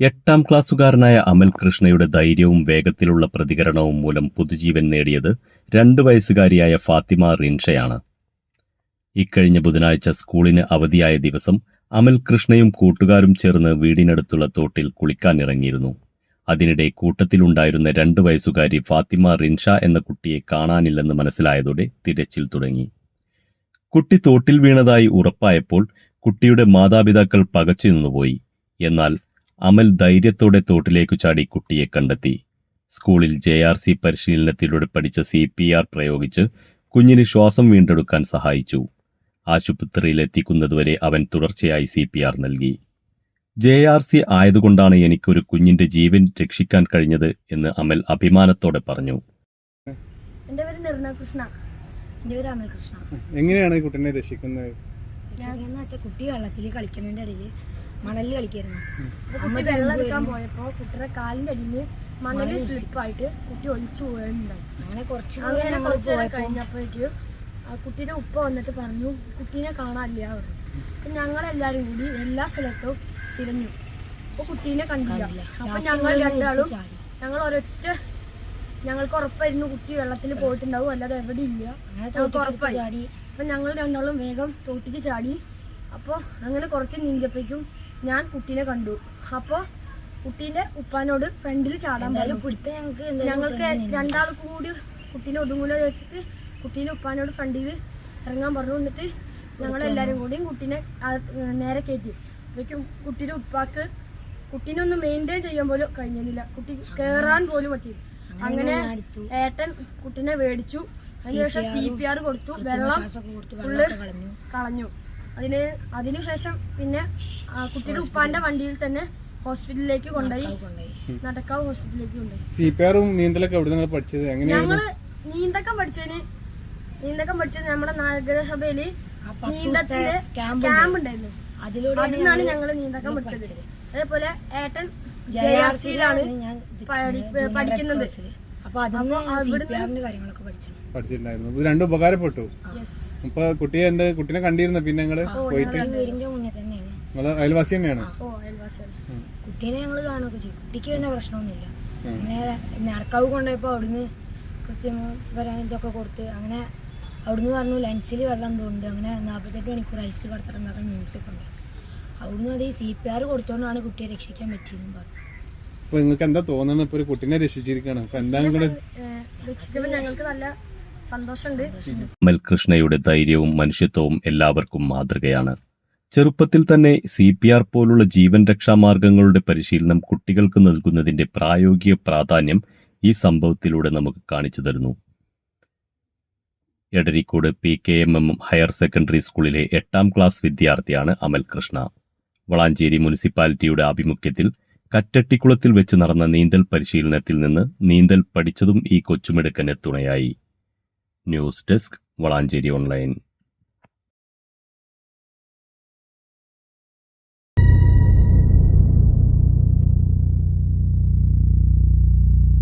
എട്ടാം ക്ലാസ്സുകാരനായ അമൽ കൃഷ്ണയുടെ ധൈര്യവും വേഗത്തിലുള്ള പ്രതികരണവും മൂലം പുതുജീവൻ നേടിയത് രണ്ടു വയസ്സുകാരിയായ ഫാത്തിമ റിൻഷയാണ്. ഇക്കഴിഞ്ഞ ബുധനാഴ്ച സ്കൂളിന് അവധിയായ ദിവസം അമൽ കൃഷ്ണയും കൂട്ടുകാരും ചേർന്ന് വീടിനടുത്തുള്ള തോട്ടിൽ കുളിക്കാനിറങ്ങിയിരുന്നു. അതിനിടെ കൂട്ടത്തിലുണ്ടായിരുന്ന രണ്ടു വയസ്സുകാരി ഫാത്തിമ റിൻഷ എന്ന കുട്ടിയെ കാണാനില്ലെന്ന് മനസ്സിലായതോടെ തിരച്ചിൽ തുടങ്ങി. കുട്ടി തോട്ടിൽ വീണതായി ഉറപ്പായപ്പോൾ കുട്ടിയുടെ മാതാപിതാക്കൾ പകച്ചു നിന്നുപോയി. എന്നാൽ അമൽ ധൈര്യത്തോടെ തോട്ടിലേക്കു ചാടി കുട്ടിയെ കണ്ടെത്തി. സ്കൂളിൽ ജെ ആർ സി പരിശീലനത്തിലൂടെ പഠിച്ച സി പി ആർ പ്രയോഗിച്ച് കുഞ്ഞിന് ശ്വാസം വീണ്ടെടുക്കാൻ സഹായിച്ചു. ആശുപത്രിയിലെത്തിക്കുന്നതുവരെ അവൻ തുടർച്ചയായി സി പി ആർ നൽകി. ജെ ആർ സി ആയതുകൊണ്ടാണ് എനിക്കൊരു കുഞ്ഞിന്റെ ജീവൻ രക്ഷിക്കാൻ കഴിഞ്ഞത് എന്ന് അമൽ അഭിമാനത്തോടെ പറഞ്ഞു. എന്റെ പേര് നിർണ കൃഷ്ണ. എന്റെ പേര് അമൽ കൃഷ്ണ. എങ്ങനെയാണ് കുട്ടീനെ രക്ഷിക്കുന്നത്? കുട്ടി വെള്ളത്തിൽ കളിക്കുന്നതിന്റെ ഇടയിൽ മണലിൽ കളിക്കായിരുന്നു. അപ്പൊ കുട്ടി വെള്ളം എടുക്കാൻ പോയപ്പോ കുട്ടിയുടെ കാലിന്റെ അടിയിൽ മണലിൽ മണൽ സ്ലിപ്പായിട്ട് കുട്ടി ഒലിച്ചു പോയിട്ടുണ്ടായി അങ്ങനെ കുറച്ച് അങ്ങനെ കുറച്ചു നേരം കഴിഞ്ഞപ്പോഴേക്കും ആ കുട്ടീന്റെ ഉപ്പ വന്നിട്ട് പറഞ്ഞു കുട്ടീനെ കാണാനില്ല പറഞ്ഞു. അപ്പൊ ഞങ്ങളെല്ലാരും കൂടി എല്ലാ സ്ഥലത്തും തിരഞ്ഞു. അപ്പൊ കുട്ടീനെ കണ്ടില്ല. അപ്പൊ ഞങ്ങൾ രണ്ടാളും. ഞങ്ങൾ ഒരൊറ്റ ഞങ്ങൾക്ക് ഉറപ്പായിരുന്നു കുട്ടി വെള്ളത്തിൽ പോയിട്ടുണ്ടാവും അല്ലാതെ എവിടെ ഇല്ല. ഞങ്ങൾക്ക് ഉറപ്പായി. ചാടി. അപ്പൊ ഞങ്ങൾ രണ്ടാളും വേഗം തോട്ടിക്ക് ചാടി. അപ്പോൾ അങ്ങനെ കുറച്ച് നീന്തപ്പോഴേക്കും ഞാൻ കുട്ടീനെ കണ്ടു. അപ്പോൾ കുട്ടീന്റെ ഉപ്പാനോട് ഫ്രണ്ടിൽ ചാടാൻ പിടുത്തം ഞങ്ങൾക്ക് ഞങ്ങൾക്ക് രണ്ടാൾക്കും കൂടി കുട്ടീനെ ഒതുങ്ങൂല വെച്ചിട്ട് കുട്ടീനെ ഉപ്പാനോട് ഫ്രണ്ടിൽ ഇറങ്ങാൻ പറഞ്ഞു. എന്നിട്ട് ഞങ്ങൾ എല്ലാരും കൂടിയും കുട്ടീനെ നേരെ കയറ്റി. അപ്പോഴേക്കും കുട്ടീന്റെ ഉപ്പാക്ക് കുട്ടീനെ ഒന്ന് മെയിന്റെയിൻ ചെയ്യാൻ പോലും കഴിഞ്ഞില്ല. കുട്ടി കേറാൻ പോലും പറ്റി. അങ്ങനെ ഏട്ടൻ കുട്ടീനെ മേടിച്ചു. അതിനുശേഷം സി പി ആർ കൊടുത്തു. വെള്ളം ഫുള്ള് കളഞ്ഞു. അതിന് അതിനുശേഷം പിന്നെ കുട്ടിയുടെ ഉപ്പാന്റെ വണ്ടിയിൽ തന്നെ ഹോസ്പിറ്റലിലേക്ക് കൊണ്ടുപോയി. നടക്കാവ് ഹോസ്പിറ്റലിലേക്ക് കൊണ്ടുപോയി. നീന്തലൊക്കെ എവിടെ പഠിച്ചത്? ഞങ്ങൾ നീന്തക്കം പഠിച്ചതിന് നീന്തക്കം പഠിച്ചത് നമ്മുടെ നഗരസഭയിൽ നീന്തത്തിന്റെ ക്യാമ്പ് ഉണ്ടായിരുന്നു അതിലൂടെ അതിനാണ് ഞങ്ങൾ നീന്തക്കം പഠിച്ചത്. അതേപോലെ ഏട്ടൻ ജെ ആർ സിയിലാണ് പഠിക്കുന്നത്. അപ്പൊ അതിന് അപ്പൊ സി അവിടുന്ന് പി ആറിന്റെ കാര്യങ്ങളൊക്കെ പഠിച്ചു പഠിച്ചിട്ടുണ്ടായിരുന്നു. ഇത് രണ്ടും ഉപകാരപ്പെട്ടു. യെസ് അപ്പൊ കുട്ടിയെ എന്താ കുട്ടിനെ കണ്ടിരുന്നു? പിന്നെ നിങ്ങൾ പോയിട്ട്? നിങ്ങൾ അയൽവാസി തന്നെയാണ്. കുട്ടീനെ ഞങ്ങൾ കാണുകയൊക്കെ ചെയ്യും കുട്ടിക്ക് തന്നെ പ്രശ്നമൊന്നുമില്ല. അങ്ങനെ നടക്കാവ് കൊണ്ടുപോയപ്പോ അവിടുന്ന് കൃത്യം വരാൻ ഇതൊക്കെ കൊടുത്ത് അങ്ങനെ അവിടുന്ന് പറഞ്ഞു ലെൻസിൽ വെള്ളം ഉണ്ട് അങ്ങനെ നാൽപ്പത്തെട്ട് മണിക്കൂർ ഐസ് കടത്തിറങ്ങാൻ ന്യൂസൊക്കെ ഉണ്ട്. അവിടുന്ന് അത് ഈ സി പി ആർ കൊടുത്തോണ്ടാണ് കുട്ടിയെ രക്ഷിക്കാൻ പറ്റിയതെന്ന് പറഞ്ഞു. അപ്പൊ നിങ്ങൾക്ക് എന്താ തോന്നുന്നത്? ഇപ്പൊ ഒരു കുട്ടീനെ രക്ഷിച്ചിരിക്കുകയാണ് അപ്പൊ എന്താണ് നിങ്ങൾ രക്ഷിച്ചപ്പോൾ ഞങ്ങൾക്ക് നല്ല സന്തോഷമുണ്ട്. അമൽ കൃഷ്ണയുടെ ധൈര്യവും മനുഷ്യത്വവും എല്ലാവർക്കും മാതൃകയാണ്. ചെറുപ്പത്തിൽ തന്നെ സി പി ആർ പോലുള്ള ജീവൻ രക്ഷാമാർഗങ്ങളുടെ പരിശീലനം കുട്ടികൾക്ക് നൽകുന്നതിന്റെ പ്രായോഗിക പ്രാധാന്യം ഈ സംഭവത്തിലൂടെ നമുക്ക് കാണിച്ചു തരുന്നു. Edarikode P K M M higher secondary സ്കൂളിലെ എട്ടാം ക്ലാസ് വിദ്യാർത്ഥിയാണ് അമൽ കൃഷ്ണ. വളാഞ്ചേരി മുനിസിപ്പാലിറ്റിയുടെ ആഭിമുഖ്യത്തിൽ കറ്റട്ടിക്കുളത്തിൽ വെച്ച് നടന്ന നീന്തൽ പരിശീലനത്തിൽ നിന്ന് നീന്തൽ പഠിച്ചതും ഈ കൊച്ചുമിടുക്കന് തുണയായി. News desk Valanchery online.